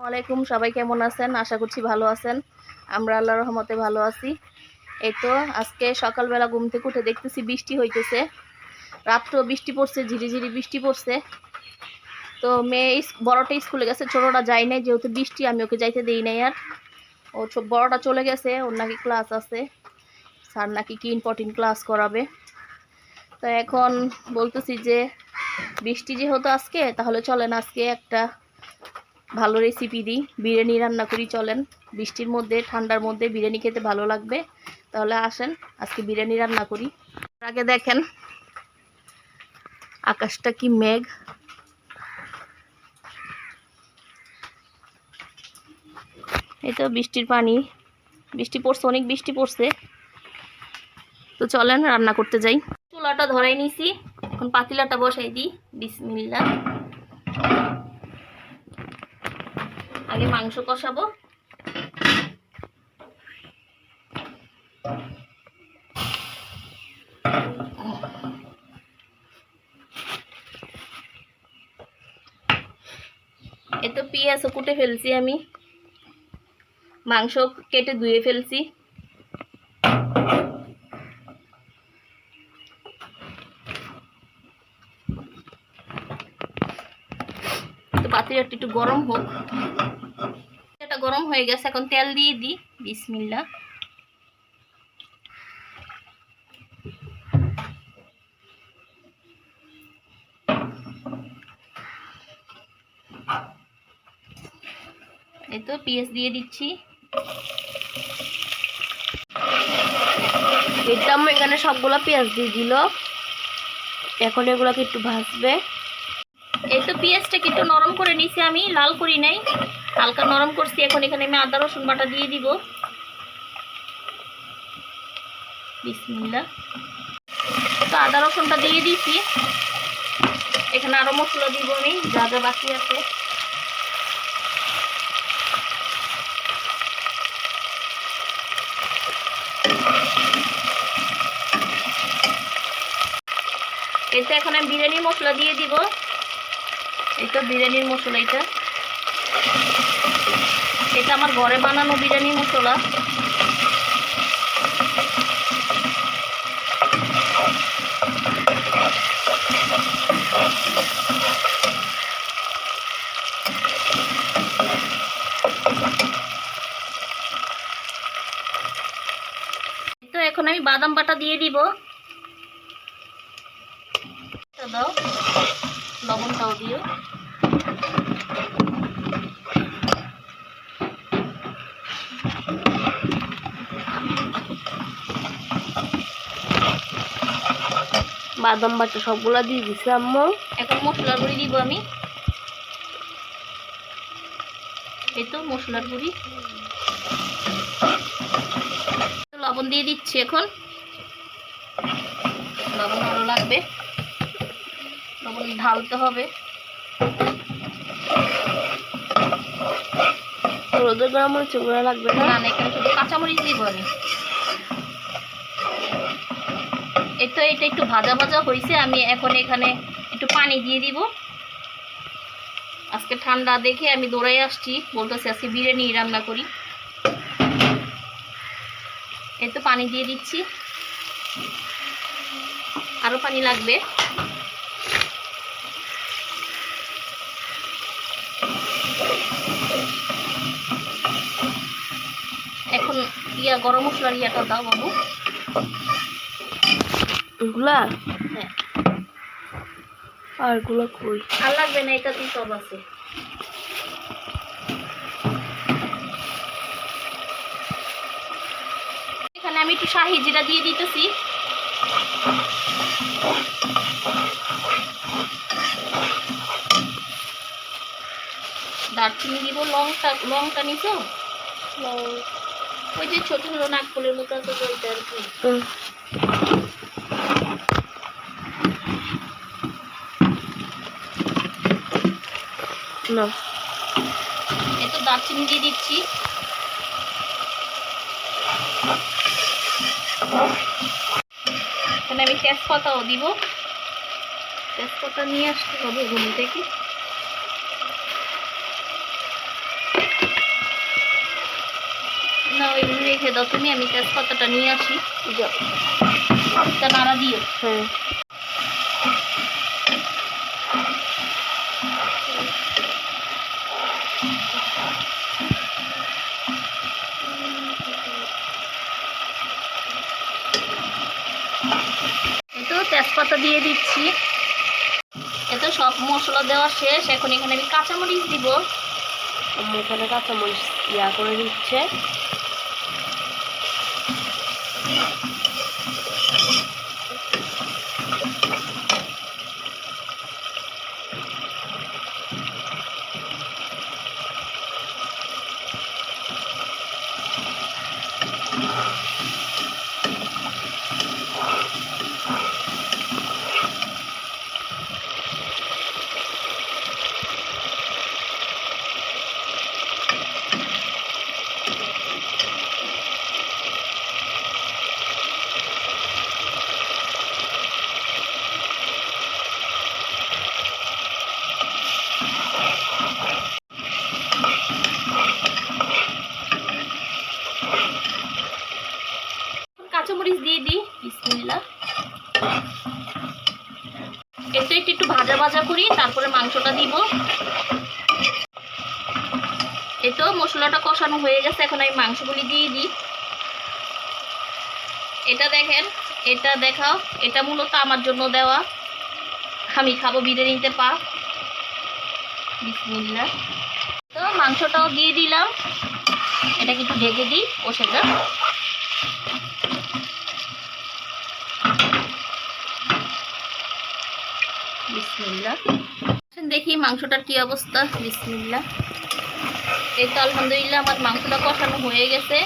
ওয়ালাইকুম, সবাই কেমন আছেন? আশা করছি ভালো আছেন। আমরা আল্লাহ রহমতে ভালো আছি। এই তো, আজকে সকালবেলা ঘুম থেকে উঠে দেখতেছি বৃষ্টি হইতেছে। রাত্রেও বৃষ্টি পড়ছে, ঝিরিঝিরি বৃষ্টি পড়ছে। তো মেয়ে বড়টা স্কুলে গেছে, ছোটোটা যায় নাই, যেহেতু বৃষ্টি, আমি ওকে যাইতে দিই নাই আর। ও বড়টা চলে গেছে, ওর নাকি ক্লাস আছে। স্যার নাকি কি ইম্পর্টেন্ট ক্লাস করাবে। তো এখন বলতেছি যে, বৃষ্টি যেহেতু আজকে, তাহলে চলেন আজকে একটা ভালো রেসিপি দিই। বিরিয়ানি রান্না করি, চলেন। বৃষ্টির মধ্যে, ঠান্ডার মধ্যে বিরিয়ানি খেতে ভালো লাগবে। তাহলে আসেন, আজকে বিরিয়ানি রান্না করি। আগে দেখেন, আকাশটা কি মেঘ। এই তো বৃষ্টির পানি। বৃষ্টি পড়ছে, অনেক বৃষ্টি পড়ছে। তো চলেন, রান্না করতে যাই। চুলাটা ধরাই নিছি। এখন পাতিলাটা বসাই দিই। বিসমিল্লা আগে মাংস কষাবো। এ তো পেঁয়াজও কুটে ফেলছি আমি। মাংস কেটে ধুয়ে ফেলছি। তো একটু গরম হোক। এটা গরম হয়ে গেছে, এখন তেল দিয়ে দিই বিসমিল্লা এই তো পেঁয়াজ দিয়ে দিচ্ছি। এটা এখানে সবগুলো পেঁয়াজ দিয়ে দিল। এখন এগুলোকে একটু ভাজবে। এই তো পেঁয়াজটাকে একটু নরম করে নিছি আমি, লাল করি নাই। হালকা নরম করছি, এখন এখানে আমি আদা, রসুন বাটা দিয়ে দিব। বিসমিল্লা তো আদা, রসুনটা দিয়ে দিছি। এখানে আরও মশলা দিব আমি, যা যা বাকি আছে। এতে এখন আমি বিরিয়ানির মশলা দিয়ে দিব। এই তো বিরিয়ানির মশলা এটা। এটা আমার ঘরে বানানো বিরিয়ানি মশলা। এখন আমি বাদাম বাটা দিয়ে দিব। দাও। লবণটাও দিও। বাদাম বাটা সবগুলা দিয়ে দিছি, আম্মু। এখন মশলার গুঁড়ি দিব আমি। এই তো মশলার গুঁড়ি। লবণ দিয়ে দিচ্ছি এখন। লবণ ভালো লাগবে। ঢালতে হবে। রোদের গরম মরিচ গুঁড়া লাগবে না? এখানে শুধু কাঁচামরিচ দিব আমি এই তো এটা একটু ভাজা ভাজা হয়েছে আমি এখন এখানে একটু পানি দিয়ে দিব। আজকে ঠান্ডা দেখে আমি দৌড়াই আসছি বলতেছি আজকে বিরিয়ানি রান্না করি। এই তো পানি দিয়ে দিচ্ছি। আরও পানি লাগবে এখন ইয়া গরম মশলার ইয়াটা দাও বাবু। এগুলা? হ্যাঁ। আর কই? আর লাগবে না এটাতেই সব আছে। এখানে আমি একটু শাহি জিরা দিয়ে দিতেছি। দারচিনি দিব লংটা লংটা নিছো? ওই যে ছোট ছোট নাকফুলের মতো আছে ওইটা আর কি। না। এই তো দারচিনি দিয়ে দিচ্ছি। এখানে আমি তেজপাতাও দিব। তেজপাতা নিয়ে আসতে হবে ঘুম থেকে। না ওই রেখে দাও তুমি আমি তেজপাতাটা নিয়ে আসি। যাও। নাড়া দিও। হ্যাঁ। তেজপাতা দিয়ে দিচ্ছি। এ তো সব মশলা দেওয়া শেষ। এখন এখানে আমি কাঁচামরিচ দিব। এখানে কাঁচামরিচ ইয়া করে দিচ্ছে। Thank you. তারপরে মাংসটা দিব। এই তো মশলাটা কষানো হয়ে গেছে, এখন আমি মাংসগুলি দিয়ে দিই। এটা দেখেন, এটা দেখাও, এটা মূলত আমার জন্য দেওয়া। আমি খাব বিরিয়ানিতে পা। তো মাংসটাও দিয়ে দিলাম। এটা একটু ঢেকে দিই, কষে যাক। বিসমিল্লা দেখি মাংসটার কি অবস্থা। বিসমিল্লা এই তো আলহামদুলিল্লাহ আমার মাংসটা কষানো হয়ে গেছে।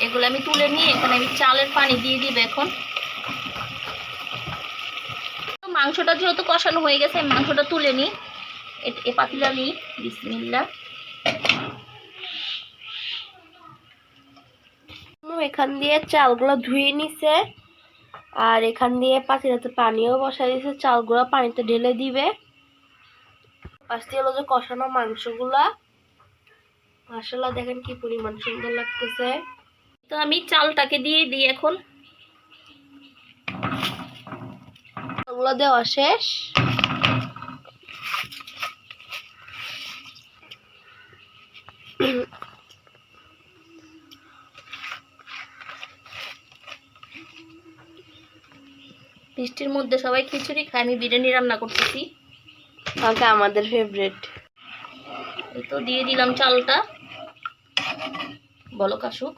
এগুলো আমি তুলে নিয়ে এখানে আমি চালের পানি দিয়ে দিব এখন। মাংসটা যেহেতু কষানো হয়ে গেছে মাংসটা তুলে নিই। এ- পাতিলা নিই। বিসমিল্লা এখান দিয়ে চালগুলো ধুয়ে নিছে। আর এখান দিয়ে পাতিলাতে পানিও বসাই দিয়েছে, চালগুলো পানিতে ঢেলে দিবে। পাশ দিয়ে হলো যে কষানো মাংসগুলা। মাসাল্লাহ দেখেন কি পরিমাণ সুন্দর লাগতেছে। তো আমি চালটাকে দিয়ে দিই এখন। ওগুলো দেওয়া শেষ। বৃষ্টির মধ্যে সবাই খিচুড়ি খায় আমি বিরিয়ানি রান্না করতেছি। কালকে আমাদের ফেভারিট এই তো দিয়ে দিলাম চালটা। বলো কাশুক।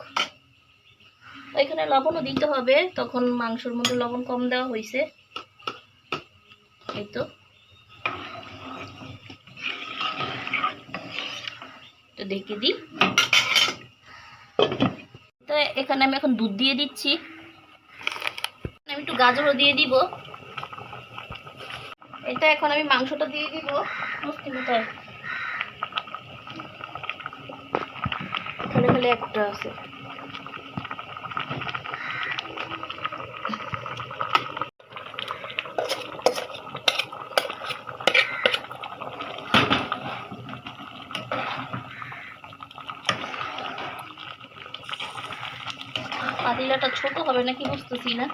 এখানে লবণও দিতে হবে তখন মাংসর মধ্যে লবণ কম দেওয়া হয়েছে। এই তো। তো দেখে দিই। তো এখানে আমি এখন দুধ দিয়ে দিচ্ছি। আমি একটু গাজরও দিয়ে দিব। এটা এখন আমি মাংসটা দিয়ে দিব মুসলিম কোথায় এখানে খালি একটা আছে। পাতিলাটা ছোট হবে নাকি বুঝতেছি না।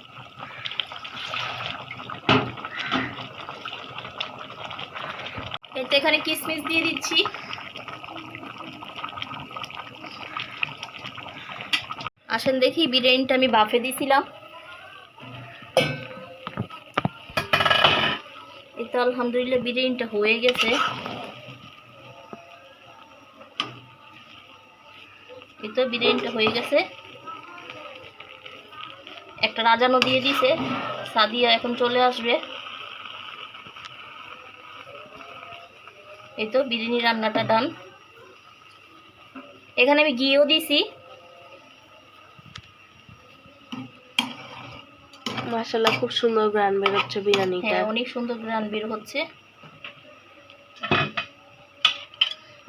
এতে এখানে কিশমিশ দিয়ে দিচ্ছি। আসেন দেখি, বিরিয়ানিটা আমি বাফে দিছিলাম। এই তো আলহামদুলিল্লাহ বিরিয়ানিটা হয়ে গেছে। এই তো বিরিয়ানিটা হয়ে গেছে। একটা রাজানো দিয়ে দিছে, সাদিয়া এখন চলে আসবে। এই তো বিরিয়ানি রান্নাটা ডান এখানে আমি ঘিও দিছি। মাসাল্লাহ খুব সুন্দর গ্রান বেরোচ্ছে বিরিয়ানিটা। হ্যাঁ অনেক সুন্দর গ্রান বের হচ্ছে।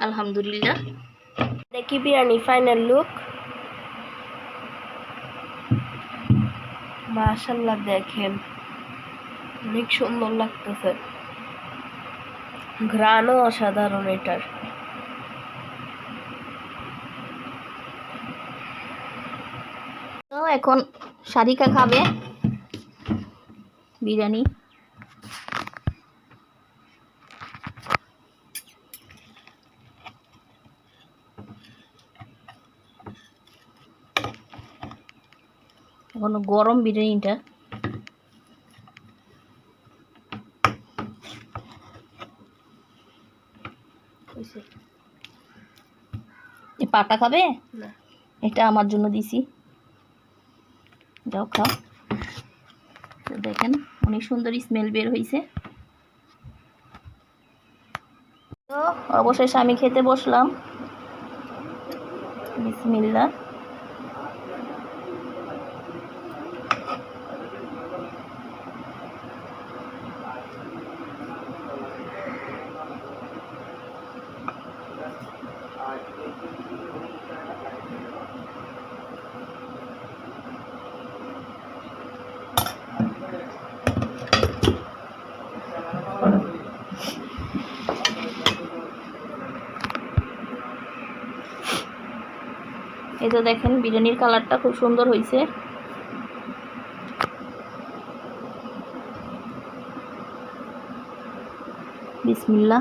আলহামদুলিল্লাহ। দেখি বিরিয়ানি ফাইনাল লুক মাশাল্লাহ দেখেন। অনেক সুন্দর লাগতেছে। ঘ্রাণও অসাধারণ এটার। এখন সারিকা খাবে বিরিয়ানি। এখন গরম বিরিয়ানিটা। এ পাটা খাবে? এটা আমার জন্য দিছি। যাও খাও। দেখেন অনেক সুন্দর স্মেল বের হয়েছে তো অবশেষে আমি খেতে বসলাম। বিসমিল্লা এই তো দেখেন বিরিয়ানির কালারটা খুব সুন্দর হয়েছে বিসমিল্লা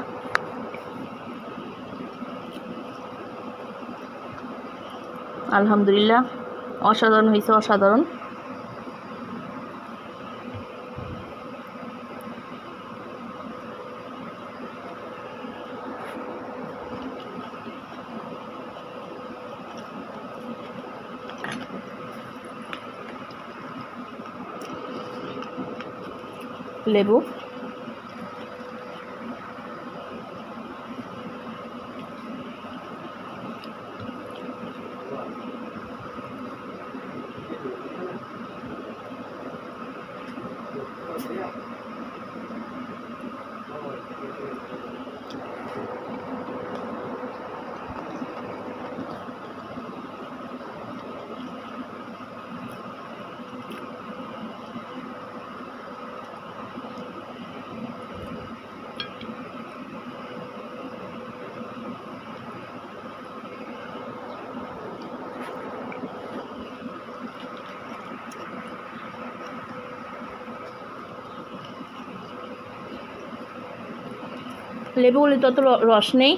আলহামদুলিল্লাহ অসাধারণ হয়েছে অসাধারণ। লেবু। লেবুগুলি তত রস নেই।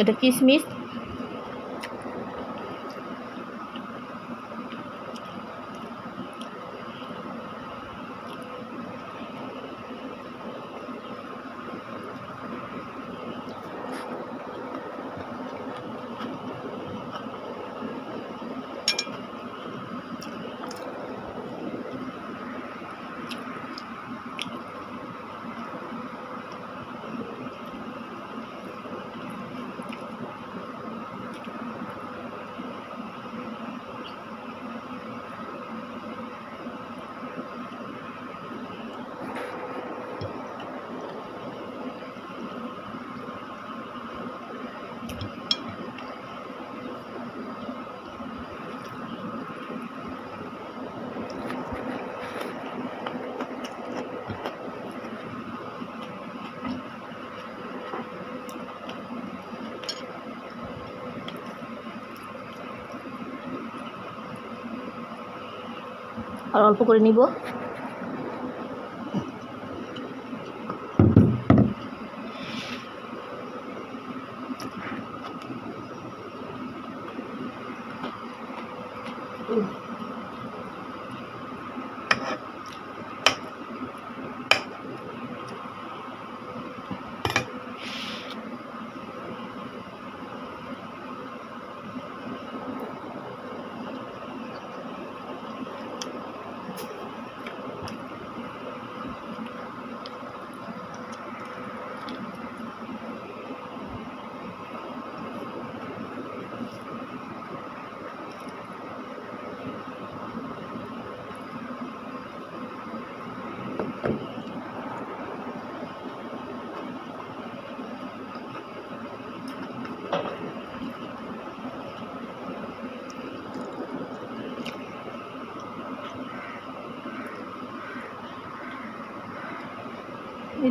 এটা কিশমিশ আর অল্প করে নিব।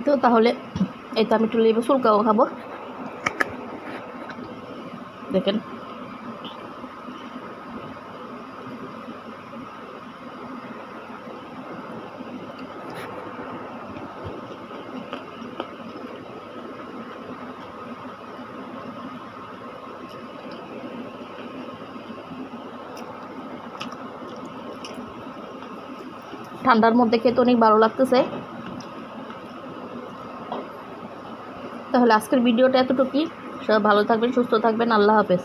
দিত তাহলে এই তো আমি একটু লেবু সুলকাও খাব। দেখেন। ঠান্ডার মধ্যে খেতে অনেক ভালো লাগতেছে। তাহলে আজকের ভিডিওটা এতটুকুই। সবাই ভালো থাকবেন সুস্থ থাকবেন। আল্লাহ হাফেজ।